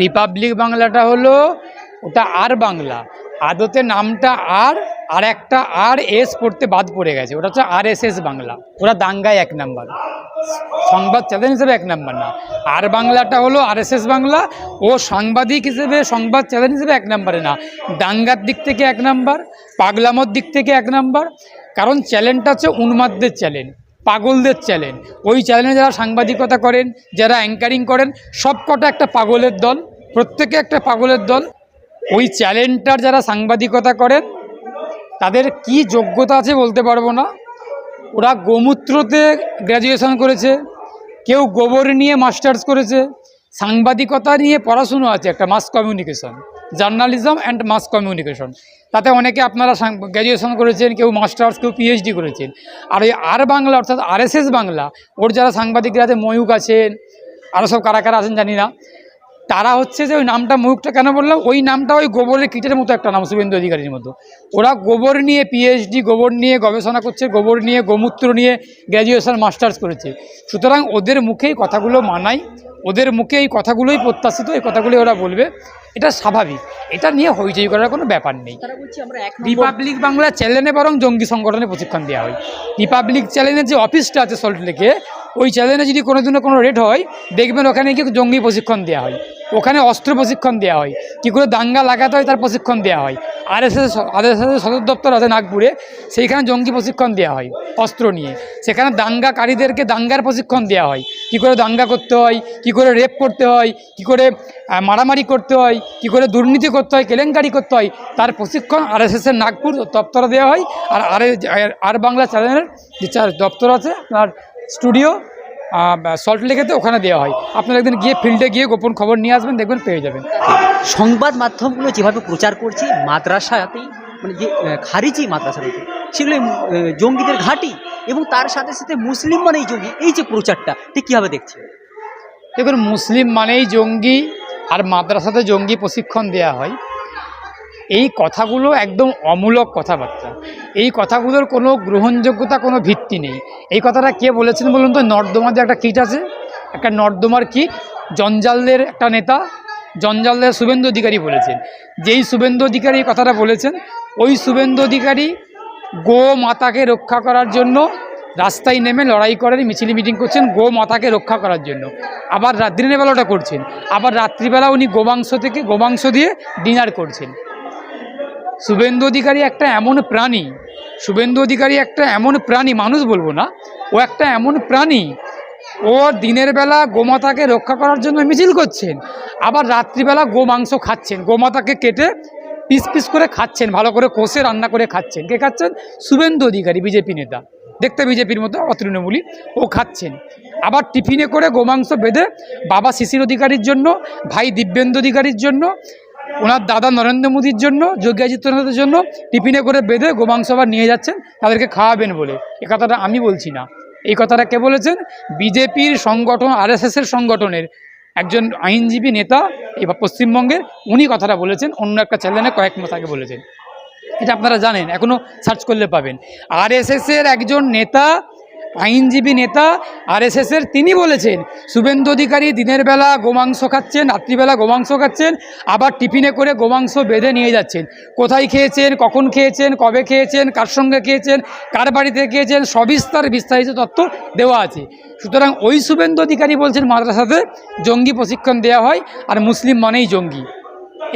Republic বাংলাটা হলো ওটা আর বাংলা। আদতে নামটা আর আর একটা আর এস পড়তে বাদ পড়ে গেছে। ওটা হচ্ছে আর এস এস বাংলা। ওরা দাঙ্গায় এক নাম্বার। সংবাদ চ্যানেল হিসেবে এক নাম্বার না। আর বাংলাটা হলো আর এস এস বাংলা। ও সাংবাদিক হিসেবে সংবাদ চ্যানেল হিসেবে এক নাম্বারে না। দাঙ্গার দিক থেকে এক নাম্বার, পাগলামোর দিক থেকে এক নাম্বার। কারণ চ্যানেলটা হচ্ছে উন্মাদদের চ্যানেল। পাগলদের চ্যানেল ওই চ্যানেলে যারা সাংবাদিকতা করেন, যারা অ্যাঙ্কারিং করেন সব কটা একটা পাগলের দল, প্রত্যেকে একটা পাগলের দল। ওই চ্যানেলটার যারা সাংবাদিকতা করেন, তাদের কি যোগ্যতা আছে বলতে পারব না। ওরা গোমূত্রতে গ্র্যাজুয়েশন করেছে, কেউ গোবর নিয়ে মাস্টার্স করেছে, সাংবাদিকতা নিয়ে পড়াশুনো আছে, একটা mass communication journalism and mass communication. তাতে অনেকে আপনারা গ্র্যাজুয়েশন করেছেন, কেউ মাস্টার্স কেউ পিএইচডি করেছেন। আর ওই আর বাংলা অর্থাৎ আরএসএস বাংলা, ওর যারা সাংবাদিকরা আছে ময়ূক আছেন আরও সব কারা কারা আছেন জানি না। তারা হচ্ছে যে ওই নামটা মুখটা কেন বললাম? ওই নামটা ওই গোবরের কীটের মতো একটা নাম শুভেন্দু অধিকারীর মতো। ওরা গোবর নিয়ে পিএইচডি গোবর নিয়ে গবেষণা করছে গোবর নিয়ে গোমূত্র নিয়ে গ্র্যাজুয়েশন মাস্টার্স করেছে। সুতরাং ওদের মুখেই কথাগুলো মানাই ওদের মুখে এই কথাগুলোই প্রত্যাশিত এই কথাগুলোই ওরা বলবে। এটা স্বাভাবিক। এটা নিয়ে হইচই করার কোনো ব্যাপার নেই। রিপাবলিক বাংলা চ্যানেলে বরং জঙ্গি সংগঠনে প্রশিক্ষণ দেওয়া হয়। রিপাবলিক চ্যানেলের যে অফিসটা আছে সল্টলেকে ওই চ্যানেলে যদি কোনো দিনও কোনো রেড হয় দেখবেন ওখানে গিয়ে জঙ্গি প্রশিক্ষণ দেওয়া হয়। ওখানে অস্ত্র প্রশিক্ষণ দেওয়া হয়। কী করে দাঙ্গা লাগাতে হয় তার প্রশিক্ষণ দেওয়া হয়। R S S R S S সদর দপ্তর আছে নাগপুরে, সেইখানে জঙ্গি প্রশিক্ষণ দেওয়া হয় অস্ত্র নিয়ে। সেখানে দাঙ্গাকারীদেরকে দাঙ্গার প্রশিক্ষণ দেওয়া হয়। কী করে দাঙ্গা করতে হয়, কী করে রেপ করতে হয়, কী করে মারামারি করতে হয়, কী করে দুর্নীতি করতে হয়, কেলেঙ্কারি করতে হয়, তার প্রশিক্ষণ আর এস এসের নাগপুর দপ্তরে দেওয়া হয়। আর আর বাংলা চ্যানেলের যে দপ্তর আছে আপনার স্টুডিও সল্ট লেকেতে ওখানে দেওয়া হয়। আপনারা একদিন গিয়ে ফিল্ডে গিয়ে গোপন খবর নিয়ে আসবেন দেখবেন পেয়ে যাবেন। সংবাদ মাধ্যমগুলো যেভাবে প্রচার করছে মাদ্রাসাতেই মানে যে খারিজি মাদ্রাসা রয়েছে সেগুলো জঙ্গিদের ঘাঁটি এবং তার সাথে সাথে মুসলিম মানেই জঙ্গি। এই যে প্রচারটা ঠিক কীভাবে দেখছে? দেখুন মুসলিম মানেই জঙ্গি আর মাদ্রাসাতে জঙ্গি প্রশিক্ষণ দেওয়া হয়। এই কথাগুলো একদম অমূলক কথাবার্তা। এই কথাগুলোর কোনো গ্রহণযোগ্যতা, কোনো ভিত্তি নেই। এই কথাটা কে বলেছেন বলুন তো? নর্দমার যে একটা কিট আছে, একটা নর্দমার কিট, জঞ্জালদের একটা নেতা, জঞ্জালদের শুভেন্দু অধিকারী বলেছেন। যেই শুভেন্দু অধিকারী এই কথাটা বলেছেন, ওই শুভেন্দু অধিকারী গো মাতাকে রক্ষা করার জন্য রাস্তায় নেমে লড়াই করেন মিছিল মিটিং করছেন, গো মাতাকে রক্ষা করার জন্য। আবার দিনের করছেন। আবার রাত্রিবেলা উনি গোমাংস থেকে, গোমাংস দিয়ে ডিনার করছেন। শুভেন্দু অধিকারী একটা এমন প্রাণী, শুভেন্দু অধিকারী একটা এমন প্রাণী, মানুষ বলব না, ও একটা এমন প্রাণী, ও দিনের বেলা গোমাতাকে রক্ষা করার জন্য মিছিল করছেন, আবার রাত্রিবেলা গো মাংস খাচ্ছেন, গোমাতাকে কেটে পিস পিস করে খাচ্ছেন, ভালো করে কষে রান্না করে খাচ্ছেন। কে খাচ্ছেন? শুভেন্দু অধিকারী, বিজেপি নেতা। দেখতে বিজেপির মতো অতৃণমূলী ও খাচ্ছেন। আবার টিফিনে করে গোমাংস বেঁধে বাবা শিশির অধিকারীর জন্য, ভাই দিব্যেন্দু অধিকারীর জন্য ওনার দাদা নরেন্দ্র মোদীর জন্য, যোগী আদিত্যনাথের জন্য টিফিনে করে বেঁধে গোমাংস আবার নিয়ে যাচ্ছেন, তাদেরকে খাওয়াবেন বলে। এ কথাটা আমি বলছি না। এই কথাটা কে বলেছেন? বিজেপির সংগঠন, আরএসএসের সংগঠনের একজন আইনজীবী নেতা এই পশ্চিমবঙ্গের, উনি কথাটা বলেছেন, অন্য একটা চ্যানেলে কয়েক মাস আগে বলেছেন। এটা আপনারা জানেন এখনও সার্চ করলে পাবেন। আরএসএসের একজন নেতা আইনজীবী নেতা আরএসএসের তিনি বলেছেন, শুভেন্দু অধিকারী দিনের বেলা গোমাংস খাচ্ছেন, রাত্রিবেলা গোমাংস খাচ্ছেন, আবার টিফিনে করে গোমাংস বেঁধে নিয়ে যাচ্ছেন। কোথায় খেয়েছেন, কখন খেয়েছেন, কবে খেয়েছেন, কার সঙ্গে খেয়েছেন, কার বাড়িতে খেয়েছেন, সবিস্তার বিস্তারিত তথ্য দেওয়া আছে। সুতরাং ওই শুভেন্দু অধিকারী বলছেন মাদ্রাসাতে জঙ্গি প্রশিক্ষণ দেওয়া হয়, আর মুসলিম মানেই জঙ্গি।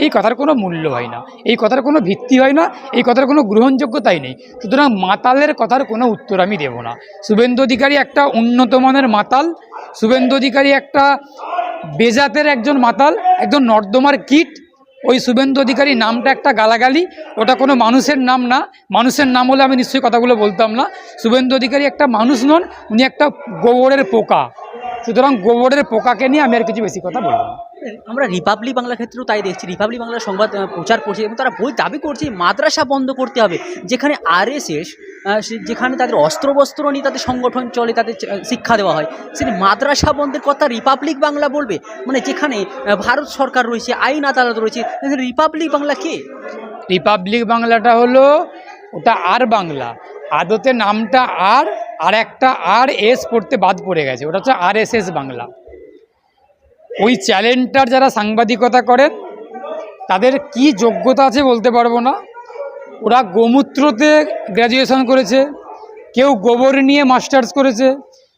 এই কথার কোনো মূল্য হয় না। এই কথার কোনো ভিত্তি হয় না, এই কথার কোনো গ্রহণযোগ্যতাই নেই। সুতরাং মাতালের কথার কোনো উত্তর আমি দেব না। শুভেন্দু অধিকারী একটা উন্নত মানের মাতাল, শুভেন্দু অধিকারী একটা বেজাতের একজন মাতাল, একজন নর্দমার কীট। ওই শুভেন্দু অধিকারী নামটা একটা গালাগালি, ওটা কোনো মানুষের নাম না। মানুষের নাম হলে আমি নিশ্চয়ই কথাগুলো বলতাম না। শুভেন্দু অধিকারী একটা মানুষ নন, উনি একটা গোবরের পোকা। সুতরাং গোবরের পোকাকে নিয়ে আমি আর কিছু বেশি কথা বলব না। আমরা রিপাবলিক বাংলার ক্ষেত্রেও তাই দেখছি। রিপাবলিক বাংলার সংবাদ প্রচার করছে এবং তারা বই দাবি করছে মাদ্রাসা বন্ধ করতে হবে। যেখানে আরএসএস যেখানে তাদের অস্ত্রবস্ত্র নিয়ে তাদের সংগঠন চলে, তাদের শিক্ষা দেওয়া হয়। সেখানে মাদ্রাসা বন্ধের কথা রিপাবলিক বাংলা বলবে? মানে যেখানে ভারত সরকার রয়েছে, আইন আদালত রয়েছে রিপাবলিক বাংলা কে? রিপাবলিক বাংলাটা হলো, ওটা আর বাংলা। আদতে নামটা আর আর একটা আর এস পড়তে বাদ পড়ে গেছে। ওটা হচ্ছে আর এস এস বাংলা। ওই চ্যালেঞ্জটার যারা সাংবাদিকতা করেন, তাদের কি যোগ্যতা আছে বলতে পারব না। ওরা গোমূত্রতে গ্র্যাজুয়েশন করেছে, কেউ গোবর নিয়ে মাস্টার্স করেছে,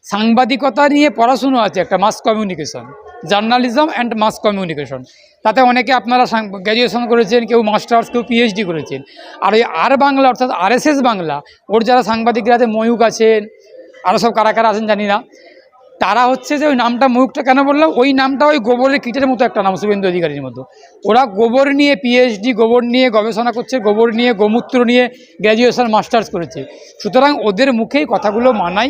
সাংবাদিকতা নিয়ে পড়াশুনো আছে একটা mass communication journalism and mass communication তাতে অনেকে আপনারা গ্র্যাজুয়েশন করেছেন, কেউ মাস্টার্স কেউ পিএইচডি করেছেন। আর ওই আর বাংলা অর্থাৎ আরএসএস বাংলা, ওর যারা সাংবাদিকরা আছে ময়ূক আছেন আরও সব কারা কারা আছেন জানি না। তারা হচ্ছে যে ওই নামটা মুখটা কেন বললাম? ওই নামটা ওই গোবরের কীটের মতো একটা নাম শুভেন্দু অধিকারীর মতো। ওরা গোবর নিয়ে পিএইচডি গোবর নিয়ে গবেষণা করছে গোবর নিয়ে গোমূত্র নিয়ে গ্র্যাজুয়েশন মাস্টার্স করেছে। সুতরাং ওদের মুখেই কথাগুলো মানাই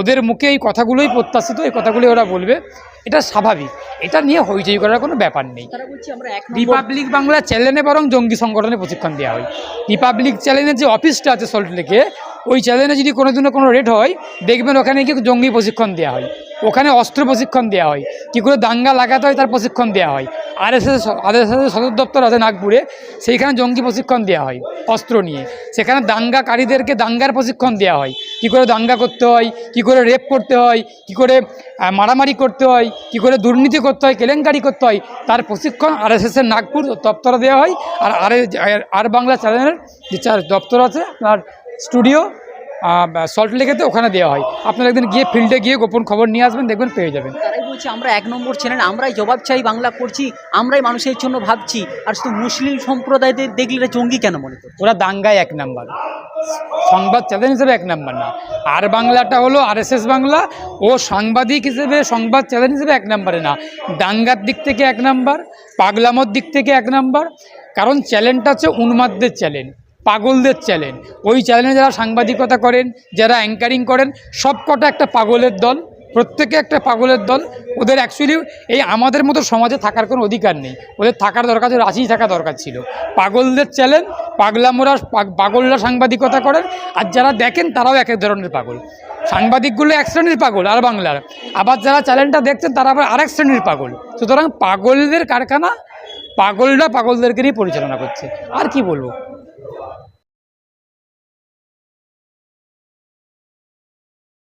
ওদের মুখে এই কথাগুলোই প্রত্যাশিত এই কথাগুলোই ওরা বলবে। এটা স্বাভাবিক। এটা নিয়ে হইচই করার কোনো ব্যাপার নেই। রিপাবলিক বাংলা চ্যানেলে বরং জঙ্গি সংগঠনে প্রশিক্ষণ দেওয়া হয়। রিপাবলিক চ্যানেলের যে অফিসটা আছে সল্টলেকে ওই চ্যানেলে যদি কোনো দিনও কোনো রেট হয় দেখবেন ওখানে গিয়ে জঙ্গি প্রশিক্ষণ দেওয়া হয়। ওখানে অস্ত্র প্রশিক্ষণ দেওয়া হয়। কী করে দাঙ্গা লাগাতে হয় তার প্রশিক্ষণ দেওয়া হয়। আর এস এস সদর দপ্তর আছে নাগপুরে। সেইখানে জঙ্গি প্রশিক্ষণ দেওয়া হয় অস্ত্র নিয়ে। সেখানে দাঙ্গাকারীদেরকে দাঙ্গার প্রশিক্ষণ দেওয়া হয়। কী করে দাঙ্গা করতে হয়, কী করে রেপ করতে হয়, কী করে মারামারি করতে হয়, কী করে দুর্নীতি করতে হয়, কেলেঙ্কারি করতে হয়, তার প্রশিক্ষণ আর এস এসের নাগপুর দপ্তরে দেওয়া হয়। আর আর আর বাংলা চ্যানেলের যে দপ্তর আছে আপনার স্টুডিও সল্ট লেকেতে ওখানে দেওয়া হয়। আপনারা একদিন গিয়ে ফিল্ডে গিয়ে গোপন খবর নিয়ে আসবেন দেখবেন পেয়ে যাবেন। তারাই বলছে আমরা এক নম্বর চ্যানেল আমরাই জবাব চাই বাংলা করছি আমরাই মানুষের জন্য ভাবছি। আর শুধু মুসলিম সম্প্রদায়দের দেখলে জঙ্গি কেন মনে করছে? ওরা দাঙ্গায় এক নাম্বার। সংবাদ চ্যানেল হিসেবে এক নাম্বার না। আর বাংলাটা হলো আরএসএস বাংলা ও সাংবাদিক হিসেবে সংবাদ চ্যানেল হিসেবে এক নাম্বারে না। দাঙ্গার দিক থেকে এক নাম্বার পাগলামোর দিক থেকে এক নাম্বার। কারণ চ্যানেলটা হচ্ছে উন্মাদদের চ্যানেল। পাগলদের চ্যানেল ওই চ্যানেলে যারা সাংবাদিকতা করেন, যারা অ্যাঙ্কারিং করেন সব কটা একটা পাগলের দল, প্রত্যেকে একটা পাগলের দল। ওদের অ্যাকচুয়ালি এই আমাদের মতো সমাজে থাকার কোনো অধিকার নেই। ওদের থাকার দরকার ছিল রাশি থাকা দরকার ছিল। পাগলদের চ্যানেল পাগলামোরা, পাগ- পাগলরা সাংবাদিকতা করেন, আর যারা দেখেন তারাও এক এক ধরনের পাগল। সাংবাদিকগুলো এক শ্রেণির পাগল, আর বাংলার। আবার যারা চ্যানেলটা দেখছেন, তারা আবার আরেক শ্রেণির পাগল। সুতরাং পাগলদের কারখানা, পাগলরা পাগলদেরকে নিয়ে পরিচালনা করছে। আর কি বলব?